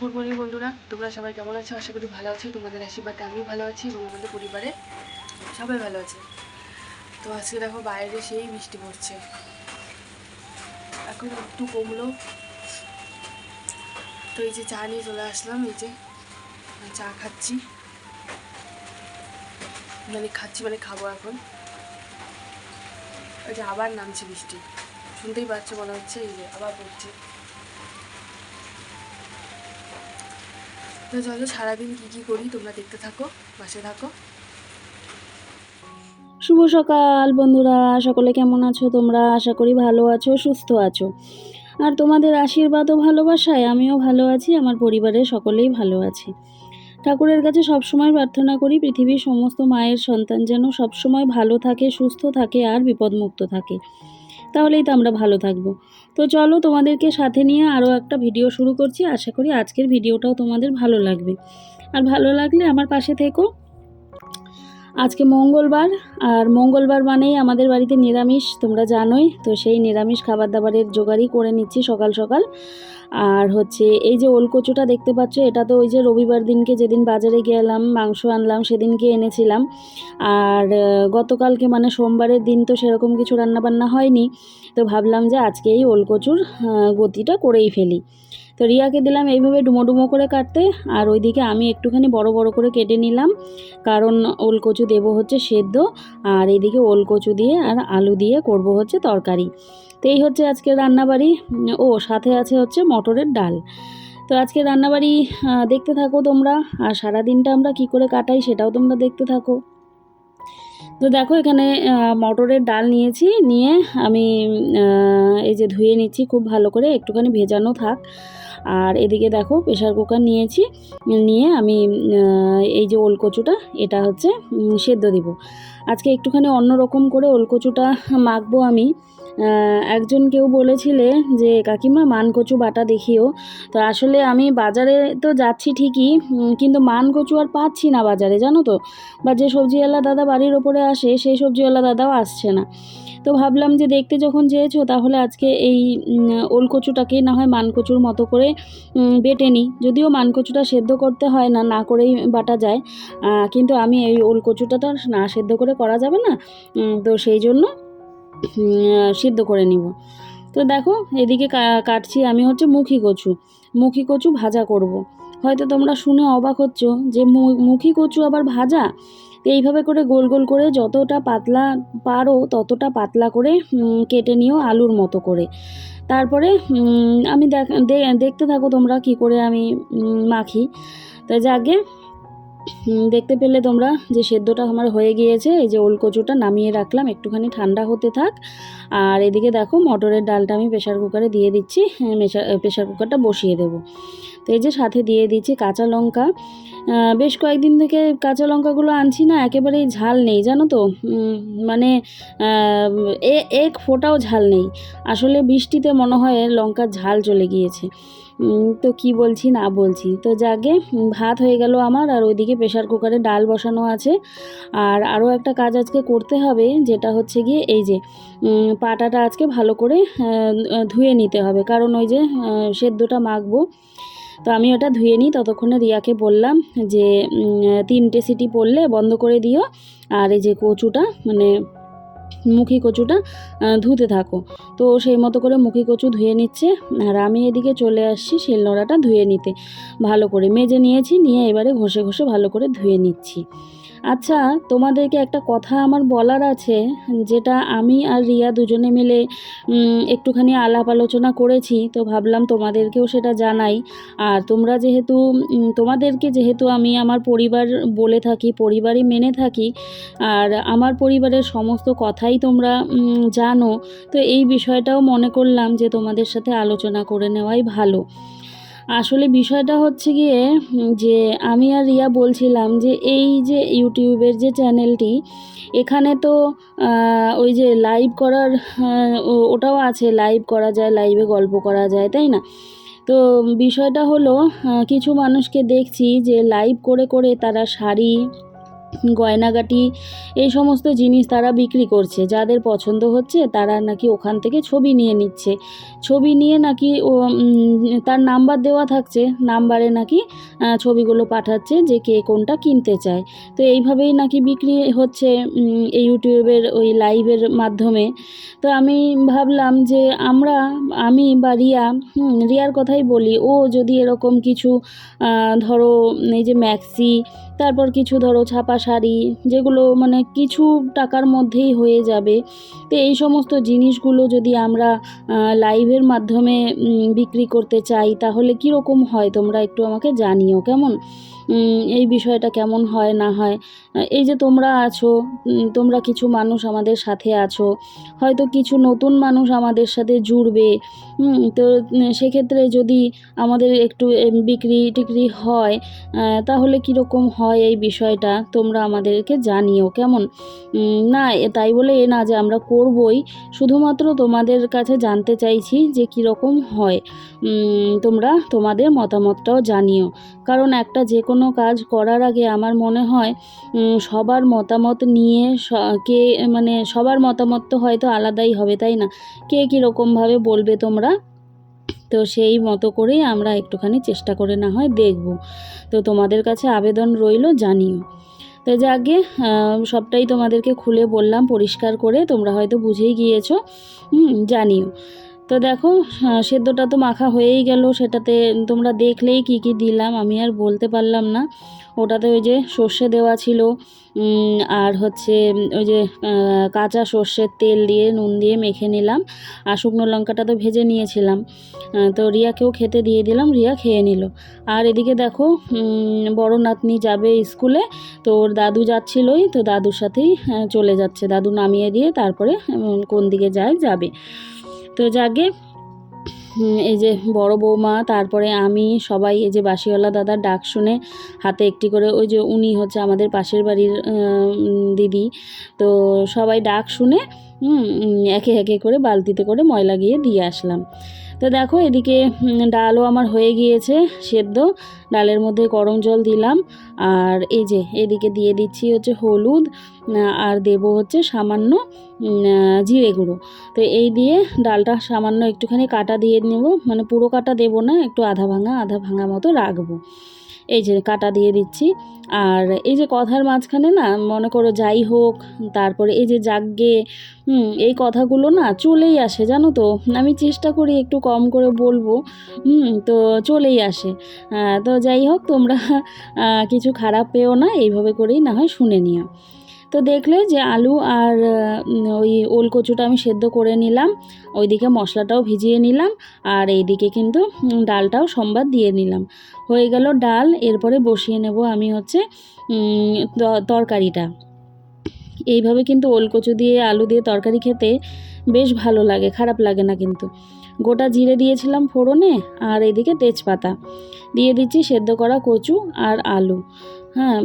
Good morning বন্ধুরা। তোমরা সবাই কেমন আছো? আশা করি ভালো আছো। তোমাদের আশীর্বাদে আমি ভালো আছি এবং আমাদের পরিবারে সবাই ভালো আছে। তো আজকে দেখো, বাইরে সেই বৃষ্টি পড়ছে। এখন একটু কমলো। তো এই যে চা নিয়ে চলে আসলাম, এই যে চা খাচ্ছি। মানে খাচ্ছি মানে খাব এখন। ওই যে আবার নামছে বৃষ্টি শুনতেই পাচ্ছ, মনে হচ্ছে এই যে আবার পড়ছে। তো চলো সারাদিন কী কী করি তোমরা দেখতে থাকো, পাশে থাকো। শুভ সকাল বন্ধুরা, সকলে কেমন আছো তোমরা? আশা করি ভালো আছো, সুস্থ আছো। আর তোমাদের আশীর্বাদ ও ভালোবাসায় আমিও ভালো আছি, আমার পরিবারের সকলেই ভালো আছে। ঠাকুরের কাছে সবসময় প্রার্থনা করি, পৃথিবীর সমস্ত মায়ের সন্তান যেন সবসময় ভালো থাকে, সুস্থ থাকে আর বিপদমুক্ত থাকে। তাহলেই তো আমরা ভালো থাকব। তো চলো তোমাদেরকে সাথে নিয়ে আরও একটা ভিডিও শুরু করছি। আশা করি আজকের ভিডিওটাও তোমাদের ভালো লাগবে। আর ভালো লাগলে আমার পাশে থেকো। আজকে মঙ্গলবার, আর মঙ্গলবার মানেই আমাদের বাড়িতে নিরামিষ, তোমরা জানোই। তো সেই নিরামিষ খাবার দাবারের জোগাড়ই করে নিচ্ছি সকাল সকাল। আর হচ্ছে এই যে ওলকচুটা দেখতে পাচ্ছ, এটা তো ওই যে রবিবার দিনকে যেদিন বাজারে গেলাম, মাংস আনলাম, সেদিনকে এনেছিলাম। আর গতকালকে মানে সোমবারের দিন তো সেরকম কিছু রান্নাবান্না হয়নি। তো ভাবলাম যে আজকে এই ওলকচুর গতিটা করেই ফেলি। তো রিয়াকে দিলাম এইভাবে ডুমো ডুমো করে কাটতে, আর ওইদিকে আমি একটুখানি বড় বড় করে কেটে নিলাম। কারণ ওলকচু দেবো হচ্ছে সেদ্ধ, আর এইদিকে ওলকচু দিয়ে আর আলু দিয়ে করব হচ্ছে তরকারি। তো এই হচ্ছে আজকে রান্নাবাড়ি। ও, সাথে আছে হচ্ছে মটরের ডাল। তো আজকে রান্নাবাড়ি দেখতে থাকো তোমরা। আর সারা দিনটা আমরা কি করে কাটাই সেটাও তোমরা দেখতে থাকো। তো দেখো এখানে মটরের ডাল নিয়েছি। নিয়ে আমি এই যে ধুয়ে নিচ্ছি খুব ভালো করে। একটুখানি ভেজানো থাক। আর এদিকে দেখো প্রেশার কুকার নিয়েছি। নিয়ে আমি এই যে ওলকচুটা, এটা হচ্ছে সেদ্ধ দিব। আজকে একটুখানি অন্যরকম করে ওলকচুটা মাখবো আমি। একজন কেউ বলেছিলে যে কাকিমা মানকচু বাটা দেখিও। তো আসলে আমি বাজারে তো যাচ্ছি ঠিকই কিন্তু মানকচু আর পাচ্ছি না বাজারে জানো তো? বা যে সবজিওয়ালা দাদা বাড়ির ওপরে আসে সেই সবজিওয়ালা দাদাও আসছে না। তো ভাবলাম যে দেখতে যখন চেয়েছো তাহলে আজকে এই উম, ওলকচুটাকে না হয় মানকচুর মতো করে বেটে নিই। যদিও মানকচুটা সেদ্ধ করতে হয় না না করেই বাটা যায়। কিন্তু আমি এই ওলকচুটা তো আর না সেদ্ধ করে করা যাবে না। তো সেই জন্য সিদ্ধ করে নিব। তো দেখো, এদিকে কাটছি আমি হচ্ছে মুখি কচু। মুখি কচু ভাজা করব। হয়তো তোমরা শুনে অবাক হচ্ছ যে মুখি কচু আবার ভাজা? তো এইভাবে করে গোল গোল করে যতটা পাতলা পারো ততটা পাতলা করে কেটে নিও আলুর মতো করে। তারপরে আমি দেখতে থাকো তোমরা কি করে আমি মাখি। তো যাকে দেখতে পেলে তোমরা যে সেদ্ধটা আমার হয়ে গিয়েছে এই যে ওলকচুটা নামিয়ে রাখলাম একটুখানি ঠান্ডা হতে থাক। আর এদিকে দেখো মটরের ডালটা আমি প্রেশার কুকারে দিয়ে দিচ্ছি হ্যাঁ, প্রেশার কুকারটা বসিয়ে দেব। তো এই যে সাথে দিয়ে দিচ্ছি কাঁচা লঙ্কা বেশ কয়েকদিন থেকে কাঁচা লঙ্কাগুলো আনছি না, একেবারেই ঝাল নেই, জানো তো? মানে এক ফোঁটাও ঝাল নেই। আসলে বৃষ্টিতে মনে হয় লঙ্কার ঝাল চলে গিয়েছে। তো কি বলছি না বলছি। তো যাকে ভাত হয়ে গেল আমার, আর ওইদিকে প্রেশার কুকারে ডাল বসানো আছে। আর আরও একটা কাজ আজকে করতে হবে, যেটা হচ্ছে গিয়ে এই যে পাটাটা আজকে ভালো করে ধুয়ে নিতে হবে। কারণ ওই যে সেদ্ধটা মাখবো। তো আমি ওটা ধুয়ে নিই। ততক্ষণে রিয়াকে বললাম যে তিনটে সিটি পড়লে বন্ধ করে দিও। আর এই যে কচুটা মানে মুখি কচুটা ধুতে থাকো। তো সেই মতো করে মুখি কচু ধুয়ে নিচ্ছে। আর আমি এদিকে চলে আসছি শিলনোড়াটা ধুয়ে নিতে। ভালো করে মেজে নিয়েছি, নিয়ে এবারে ঘষে ঘষে ভালো করে ধুয়ে নিচ্ছি। আচ্ছা তোমাদেরকে একটা কথা আমার বলার আছে, যেটা আমি আর রিয়া দুজনে মিলে একটুখানি আলাপ আলোচনা করেছি, তো ভাবলাম তোমাদেরকেও সেটা জানাই। আর তোমরা যেহেতু তোমাদেরকে যেহেতু আমি আমার পরিবার বলে থাকি, পরিবারই মেনে থাকি, আর আমার পরিবারের সমস্ত কথাই তোমরা জানো, তো এই বিষয়টাও মনে করলাম যে তোমাদের সাথে আলোচনা করে নেওয়াই ভালো। আসলে বিষয়টা হচ্ছে গিয়ে, যে আমি আর রিয়া বলছিলাম যে এই যে ইউটিউবের যে চ্যানেলটি, এখানে তো ওই যে লাইভ করার ওটাও আছে লাইভ করা যায় লাইভে গল্প করা যায়, তাই না? তো বিষয়টা হলো কিছু মানুষকে দেখছি যে লাইভ করে করে তারা শাড়ি গয়নাগাটি, এই সমস্ত জিনিস তারা বিক্রি করছে। যাদের পছন্দ হচ্ছে, তারা নাকি ওখান থেকে ছবি নিয়ে নিচ্ছে। ছবি নিয়ে নাকি ও তার নাম্বার দেওয়া থাকছে। নাম্বারে নাকি ছবিগুলো পাঠাচ্ছে যে কে কোনটা কিনতে চায়। তো এইভাবেই নাকি বিক্রি হচ্ছে এই ইউটিউবের, ওই লাইভের মাধ্যমে। তো আমি ভাবলাম যে আমরা, আমি বা রিয়া রিয়ার কথাই বলি। ও যদি এরকম কিছু ধরো, এই যে ম্যাক্সি তারপর কিছু ধরো ছাপা শাড়ি, যেগুলো মানে কিছু টাকার মধ্যেই হয়ে যাবে। তো এই সমস্ত জিনিসগুলো যদি আমরা লাইভের মাধ্যমে বিক্রি করতে চাই, তাহলে কীরকম হয় তোমরা একটু আমাকে জানিও, কেমন? এই বিষয়টা কেমন হয়, না হয়? এই যে তোমরা আছো তোমরা কিছু মানুষ আমাদের সাথে আছো, হয়তো কিছু নতুন মানুষ আমাদের সাথে জুড়বে তো সেক্ষেত্রে যদি আমাদের একটু বিক্রি টিক্রি হয় তাহলে কীরকম হয় এই বিষয়টা? তোমরা আমাদেরকে জানিও, কেমন? না তাই বলে এ না যে আমরা করবই, শুধুমাত্র তোমাদের কাছে জানতে চাইছি যে কীরকম হয় তোমরা তোমাদের মতামতটাও জানিও। কারণ একটা যে কোনো কাজ করার আগে আমার মনে হয় সবার মতামত নিয়ে কে মানে সবার মতামত তো হয়তো আলাদাই হবে, তাই না? কে কীরকমভাবে বলবে তোমরা? তো সেই মতো করেই আমরা একটুখানি চেষ্টা করে না হয় দেখব। তো তোমাদের কাছে আবেদন রইল, জানিও। তো যাকে সবটাই তোমাদেরকে খুলে বললাম, পরিষ্কার করে তোমরা হয়তো বুঝেই গিয়েছো। জানিও। তো দেখো সেদ্ধটা তো মাখা হয়েই গেল। সেটাতে তোমরা দেখলেই কি কি দিলাম, আমি আর বলতে পারলাম না। ওটাতে ওই যে সর্ষে দেওয়া ছিল আর হচ্ছে ওই যে কাঁচা সর্ষের তেল দিয়ে, নুন দিয়ে মেখে নিলাম। আর শুকনো লঙ্কাটা তো ভেজে নিয়েছিলাম। তো রিয়াকেও খেতে দিয়ে দিলাম, রিয়া খেয়ে নিল। আর এদিকে দেখো বড় নাতনি যাবে স্কুলে, তো ওর দাদু যাচ্ছিলই, তো দাদুর সাথেই চলে যাচ্ছে। দাদু নামিয়ে দিয়ে তারপরে কোন দিকে যায়, যাবে। তো যাকে এই যে বড় বৌমা, তারপরে আমি সবাই, এই যে বাসিওয়ালা দাদার ডাক শুনে হাতে একটি করে, ওই যে উনি হচ্ছে আমাদের পাশের বাড়ির দিদি। তো সবাই ডাক শুনে হুম, একে একে করে বালতিতে করে ময়লা গিয়ে দিয়ে আসলাম। তো দেখো এদিকে ডালও আমার হয়ে গিয়েছে সেদ্ধ। ডালের মধ্যে গরম জল দিলাম। আর এই যে এদিকে দিয়ে দিচ্ছি হচ্ছে হলুদ আর দেবো হচ্ছে সামান্য জিরে গুঁড়ো। তো এই দিয়ে ডালটা সামান্য একটুখানি কাটা দিয়ে নেব। মানে পুরো কাটা দেবো না একটু আধা ভাঙা আধা ভাঙা মতো রাখব। এই যে কাটা দিয়ে দিচ্ছি। আর এই যে কথার মাঝখানে না মনে করো যাই হোক, তারপরে এই যে যাগ্গে হুম, এই কথাগুলো না চলেই আসে, জানো তো? আমি চেষ্টা করি একটু কম করে বলব, হুম, তো চলেই আসে। তো যাই হোক, তোমরা কিছু খারাপ পেও না, এইভাবে করেই না হয় শুনে নিও। তো দেখলে যে আলু আর ওই ওল কচুটা আমি সেদ্ধ করে নিলাম, ওইদিকে মশলাটাও ভিজিয়ে নিলাম, আর এইদিকে কিন্তু ডালটাও সম্বাদ দিয়ে নিলাম। হয়ে গেল ডাল, এরপরে বসিয়ে নেব আমি হচ্ছে তরকারিটা। এইভাবে কিন্তু ওলকচু দিয়ে আলু দিয়ে তরকারি খেতে বেশ ভালো লাগে, খারাপ লাগে না কিন্তু। গোটা জিরে দিয়েছিলাম ফোড়নে আর এদিকে তেজপাতা। দিয়ে দিচ্ছি সেদ্ধ করা কচু আর আলু। হ্যাঁ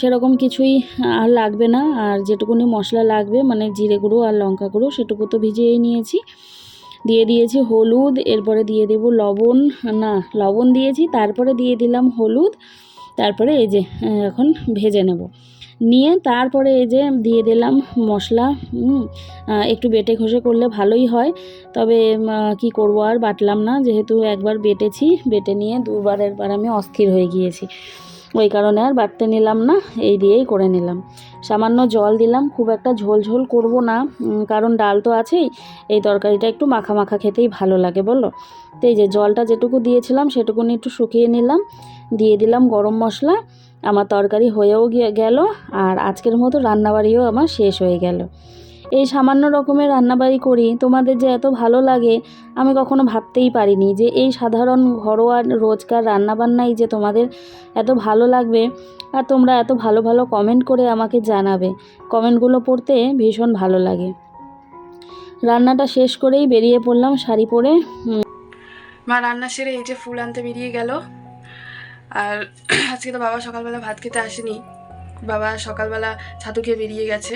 সেরকম কিছুই আর লাগবে না, আর যেটুকুনি মশলা লাগবে মানে জিরে গুঁড়ো আর লঙ্কা গুঁড়ো, সেটুকু তো ভিজিয়েই নিয়েছি। দিয়ে দিয়েছি হলুদ, এরপরে দিয়ে দেব লবণ, না, লবণ দিয়েছি, তারপরে দিয়ে দিলাম হলুদ, তারপরে এই যে এখন ভেজে নেব। নিয়ে তারপরে এই যে দিয়ে দিলাম মশলা একটু বেটে ঘষে করলে ভালোই হয়, তবে কি করব আর বাটলাম না, যেহেতু একবার বেটেছি, বেটে নিয়ে দুবারের বার আমি অস্থির হয়ে গিয়েছি। ওই কারণে আর বাটতে নিলাম না, এই দিয়েই করে নিলাম। সামান্য জল দিলাম, খুব একটা ঝোল ঝোল করব না কারণ ডাল তো আছেই, এই তরকারিটা একটু মাখা মাখা খেতেই ভালো লাগে বলো। তো এই যে জলটা যেটুকু দিয়েছিলাম সেটুকুনি একটু শুকিয়ে নিলাম, দিয়ে দিলাম গরম মশলা, আমার তরকারি হয়েও গেল, আর আজকের মতো রান্নাবাড়িও আমার শেষ হয়ে গেল। এই সামান্য রকমের রান্নাবাড়ি করি তোমাদের যে এত ভালো লাগে, আমি কখনো ভাবতেই পারিনি যে এই সাধারণ ঘরোয়া রোজকার রান্নাবান্নাই যে তোমাদের এত ভালো লাগবে। আর তোমরা এত ভালো ভালো কমেন্ট করে আমাকে জানাবে। কমেন্টগুলো পড়তে ভীষণ ভালো লাগে। রান্নাটা শেষ করেই বেরিয়ে পড়লাম শাড়ি পরে। মা রান্না সেরে এই যে ফুল আনতে বেরিয়ে গেল। আর আজকে তো বাবা সকালবেলা ভাত খেতে আসেনি। বাবা সকালবেলা ছাতু খেয়ে বেরিয়ে গেছে।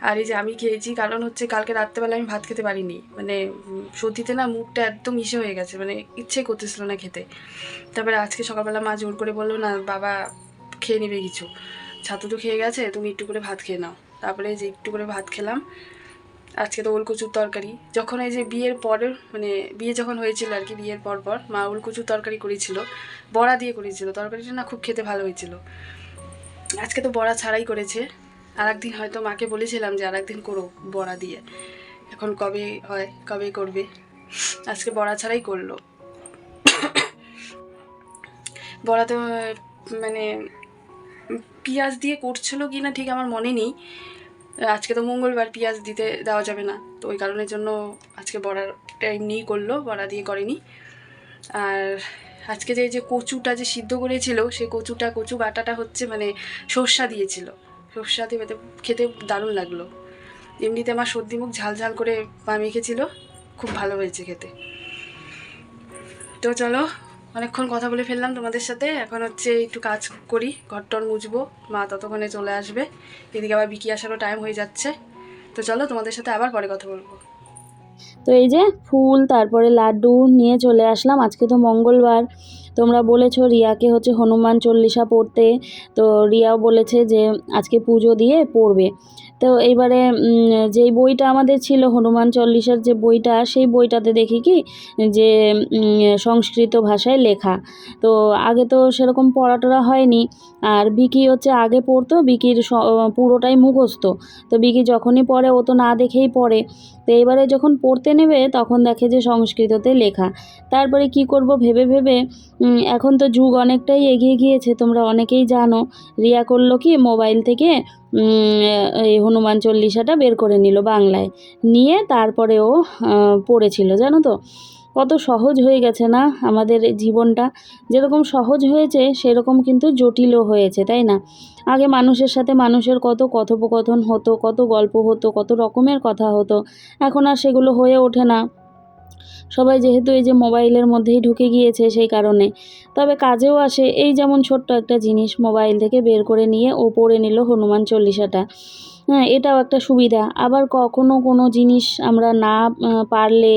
আর এই যে আমি খেয়েছি, কারণ হচ্ছে কালকে রাত্রেবেলা আমি ভাত খেতে পারিনি। মানে সর্দিতে না মুখটা একদম ইসে হয়ে গেছে মানে ইচ্ছে করতেছিল না খেতে। তারপরে আজকে সকালবেলা মা জোর করে বলল, না, বাবা খেয়ে নেবে কিছু। ছাতু তো খেয়ে গেছে, তুমি একটু করে ভাত খেয়ে নাও। তারপরে যে একটু করে ভাত খেলাম। আজকে তো ওলকচুর তরকারি। যখন এই যে বিয়ের পরের মানে বিয়ে যখন হয়েছিল আর কি, বিয়ের পর পর, মা ওলকচুর তরকারি করেছিল। বড়া দিয়ে করেছিল। তরকারিটা না খুব খেতে ভালো হয়েছিল। আজকে তো বড়া ছাড়াই করেছে। আর একদিন হয়তো মাকে বলেছিলাম যে আর একদিন করো বড়া দিয়ে। এখন কবে হয়, কবে করবে? আজকে বড়া ছাড়াই করল। বড়াতে মানে পেঁয়াজ দিয়ে করছিল কি না ঠিক আমার মনে নেই। আজকে তো মঙ্গলবার পেঁয়াজ দিতে দেওয়া যাবে না। তো ওই কারণের জন্য আজকে বড়াটা এমনিই করল, বড়া দিয়ে করেনি। আর আজকে যে যে কচুটা যে সিদ্ধ করেছিল সেই কচুটা, কচু বাটাটা হচ্ছে মানে সর্ষা দিয়েছিল। সর্ষা দিয়ে খেতে- দারুণ লাগল। এমনিতে আমার সর্দি মুখ ঝাল ঝাল করে পা মেখেছিল খুব ভালো হয়েছে খেতে। তো চলো, অনেকক্ষণ কথা বলে ফেললাম তোমাদের সাথে, এখন হচ্ছে একটু কাজ করি, ঘরটর মুছবো, মা ততক্ষণে চলে আসবে, এদিকে আবার বিকি আসারও টাইম হয়ে যাচ্ছে। তো চলো, তোমাদের সাথে আবার পরে কথা বলব। তো এই যে ফুল, তারপরে লাড্ডু নিয়ে চলে আসলাম, আজকে তো মঙ্গলবার। তোমরা বলেছ রিয়াকে হচ্ছে হনুমান চল্লিশা পড়তে। তো রিয়াও বলেছে যে আজকে পুজো দিয়ে পড়বে। তো এইবারে যেই বইটা আমাদের ছিল হনুমান চল্লিশার যে বইটা, সেই বইটাতে দেখি কি, যে সংস্কৃত ভাষায় লেখা। তো আগে তো সেরকম পড়া টড়া হয়নি। আর বিকি হচ্ছে আগে পড়তো, বিকির পুরোটাই মুখস্থ। তো বিকি যখনই পড়ে, ও তো না দেখেই পড়ে। তো এবারে যখন পড়তে নেবে, তখন দেখে যে সংস্কৃততে লেখা। তারপরে কি করব ভেবে ভেবে এখন তো যুগ অনেকটাই এগিয়ে গিয়েছে, তোমরা অনেকেই জানো। রিয়া করল কি, মোবাইল থেকে এই হনুমান চল্লিশাটা বের করে নিল বাংলায়। নিয়ে তারপরে ও পড়েছিল, জানো তো? কত সহজ হয়ে গেছে না আমাদের জীবনটা। যেরকম সহজ হয়েছে, সেরকম কিন্তু জটিলও হয়েছে, তাই না? আগে মানুষের সাথে মানুষের কত কথোপকথন হতো, কত গল্প হতো, কত রকমের কথা হতো। এখন আর সেগুলো হয়ে ওঠে না। সবাই যেহেতু এই যে মোবাইলের মধ্যেই ঢুকে গিয়েছে সেই কারণে। তবে কাজেও আসে, এই যেমন ছোট্ট একটা জিনিস মোবাইল থেকে বের করে নিয়ে ও পড়ে নিল হনুমান চল্লিশাটা। হ্যাঁ এটাও একটা সুবিধা। আবার কখনো কোনো জিনিস আমরা না পারলে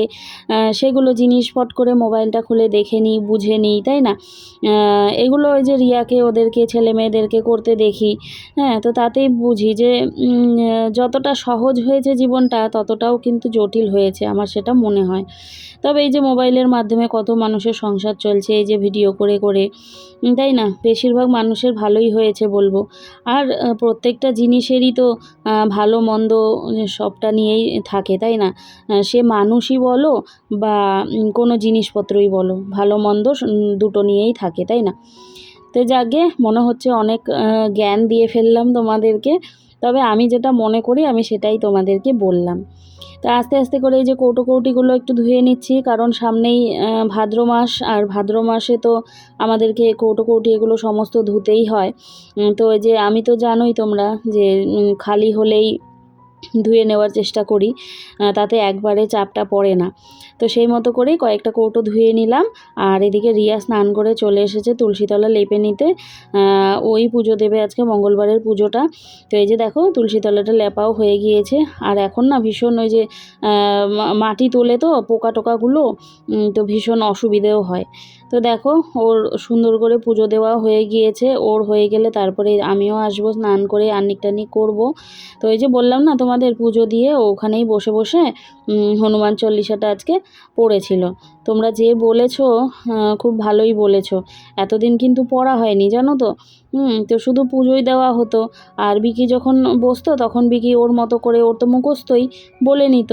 সেগুলো জিনিস ফট করে মোবাইলটা খুলে দেখে নিই, বুঝে নিই, তাই না? এগুলো ওই যে রিয়াকে, ওদেরকে, ছেলে মেয়েদেরকে করতে দেখি। হ্যাঁ তো তাতেই বুঝি যে যতটা সহজ হয়েছে জীবনটা, ততটাও কিন্তু জটিল হয়েছে আমার সেটা মনে হয়। তবে এই যে মোবাইলের মাধ্যমে কত মানুষের সংসার চলছে, এই যে ভিডিও করে করে তাই না? বেশিরভাগ মানুষের ভালোই হয়েছে বলব। আর প্রত্যেকটা জিনিসেরই তো ভালো, মন্দ সবটা নিয়েই থাকে, তাই না? সে মানুষই বলো বা কোনো জিনিসপত্রই বলো, ভালো, মন্দ দুটো নিয়েই থাকে, তাই না? তো যাকে মনে হচ্ছে অনেক জ্ঞান দিয়ে ফেললাম তোমাদেরকে। তবে আমি যেটা মনে করি, আমি সেটাই তোমাদেরকে বললাম। তো আস্তে আস্তে করে এই যে কৌটো কৌটিগুলো একটু ধুয়ে নিচ্ছি, কারণ সামনেই ভাদ্র মাস, আর ভাদ্র মাসে তো আমাদেরকে কৌটো কৌটি এগুলো সমস্ত ধুতেই হয়। তো যে আমি তো জানোই তোমরা যে খালি হলেই ধুয়ে নেওয়ার চেষ্টা করি তাতে একবারে চাপটা পড়ে না। তো সেই মতো করেই কয়েকটা কৌটো ধুয়ে নিলাম। আর এদিকে রিয়া স্নান করে চলে এসেছে তুলসীতলা লেপে নিতে। ওই পুজো দেবে আজকে মঙ্গলবারের পুজোটা। তো এই যে দেখো, তুলসীতলাটা লেপাও হয়ে গিয়েছে। আর এখন না ভীষণ ওই যে মাটি তোলে তো পোকা টোকাগুলো তো ভীষণ অসুবিধেও হয়। তো দেখো, ওর সুন্দর করে পুজো দেওয়া হয়ে গিয়েছে। ওর হয়ে গেলে তারপরে আমিও আসব, স্নান করে আনিক টানিক করব। তো এই যে বললাম না তোমাদের পুজো দিয়ে ওখানেই বসে বসে হনুমান চল্লিশাটা আজকে পড়েছিল। তোমরা যে বলেছ খুব ভালোই বলেছ। এতদিন কিন্তু পড়া হয়নি, জানো তো? হুম, তো শুধু পুজোই দেওয়া হতো। আর বিকি যখন বসতো, তখন বিকি ওর মতো করে, ওর তো মুখস্থই বলে নিত।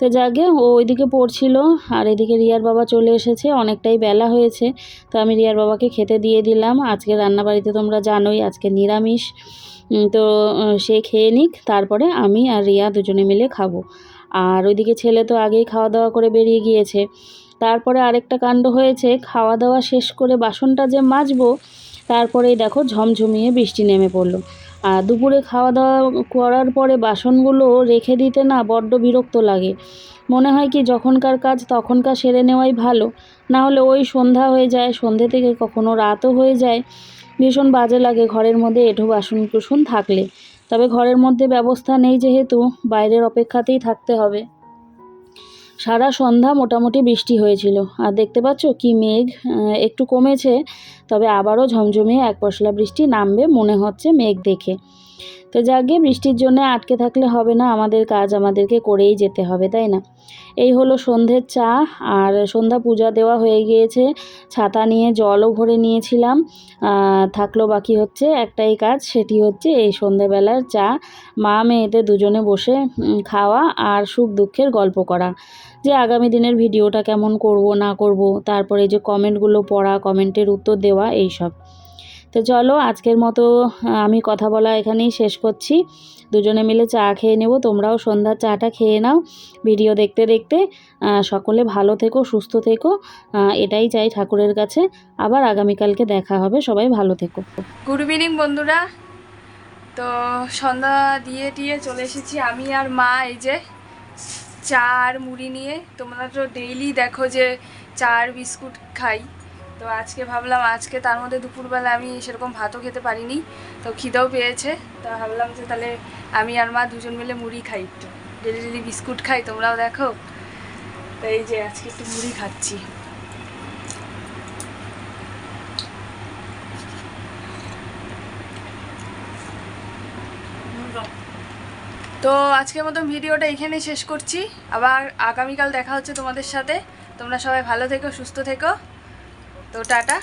তো যাকে ও ওইদিকে পড়ছিল আর এদিকে রিয়ার বাবা চলে এসেছে, অনেকটাই বেলা হয়েছে। তো আমি রিয়ার বাবাকে খেতে দিয়ে দিলাম। আজকে রান্নাবাড়িতে তোমরা জানোই আজকে নিরামিষ। তো সে খেয়ে নিক, তারপরে আমি আর রিয়া দুজনে মিলে খাব। আর ওইদিকে ছেলে তো আগেই খাওয়া দাওয়া করে বেরিয়ে গিয়েছে। তারপরে আরেকটা কাণ্ড হয়েছে খাওয়া দাওয়া শেষ করে বাসনটা যে মাজবো তারপরেই দেখো ঝমঝমিয়ে বৃষ্টি নেমে পড়ল। আর দুপুরে খাওয়া দাওয়া করার পরে বাসনগুলো রেখে দিতে না বড্ড বিরক্ত লাগে। মনে হয় কি যখনকার কাজ তখনকার সেরে নেওয়াই ভালো। না হলে ওই সন্ধ্যা হয়ে যায়, সন্ধে থেকে কখনো রাতও হয়ে যায়। ভীষণ বাজে লাগে ঘরের মধ্যে এঁঠো বাসন কুসন থাকলে। তবে ঘরের মধ্যে ব্যবস্থা নেই যেহেতু, বাইরের অপেক্ষাতেই থাকতে হবে। সারা সন্ধ্যা মোটামুটি বৃষ্টি হয়েছিল। আর দেখতে পাচ্ছ কি মেঘ একটু কমেছে, তবে আবারও ঝমঝমিয়ে এক পশলা বৃষ্টি নামবে মনে হচ্ছে মেঘ দেখে। তো যাকে বৃষ্টির জন্য আটকে থাকলে হবে না, আমাদের কাজ আমাদেরকে করেই যেতে হবে, তাই না? এই হলো সন্ধ্যের চা, আর সন্ধ্যা পূজা দেওয়া হয়ে গিয়েছে। ছাতা নিয়ে জলও ভরে নিয়েছিলাম। থাকল বাকি হচ্ছে একটাই কাজ, সেটি হচ্ছে এই সন্ধ্যেবেলার চা। মা মেয়েতে দুজনে বসে খাওয়া আর সুখ দুঃখের গল্প করা। যে আগামী দিনের ভিডিওটা কেমন করব, না করব, তারপরে যে কমেন্টগুলো পড়া কমেন্টের উত্তর দেওয়া এই সব তো চলো আজকের মতো আমি কথা বলা এখানেই শেষ করছি। দুজনে মিলে চা খেয়ে নেব, তোমরাও সন্ধ্যার চাটা খেয়ে নাও ভিডিও দেখতে দেখতে। সকলে ভালো থেকো, সুস্থ থেকো। এটাই চাই ঠাকুরের কাছে। আবার আগামীকালকে দেখা হবে, সবাই ভালো থেকো। গুড ইভিনিং বন্ধুরা। তো সন্ধ্যা দিয়ে টিয়ে চলে এসেছি আমি আর মা, এই যে চা আর মুড়ি নিয়ে। তোমরা তো ডেইলি দেখো যে চা আর বিস্কুট খাই। তো আজকে ভাবলাম, আজকে তার মধ্যে দুপুরবেলা আমি সেরকম ভাতও খেতে পারিনি, তো খিদেও পেয়েছে। তো ভাবলাম যে তাহলে আমি আর মা দুজন মিলে মুড়ি খাই একটু। ডেলি ডেলি বিস্কুট খাই, তোমরাও দেখো। তো এই যে আজকে একটু মুড়ি খাচ্ছি। তো আজকের মতন ভিডিওটা এখানেই শেষ করছি। আবার আগামীকাল দেখা হচ্ছে তোমাদের সাথে। তোমরা সবাই ভালো থেকো, সুস্থ থেকো। তো টাটা।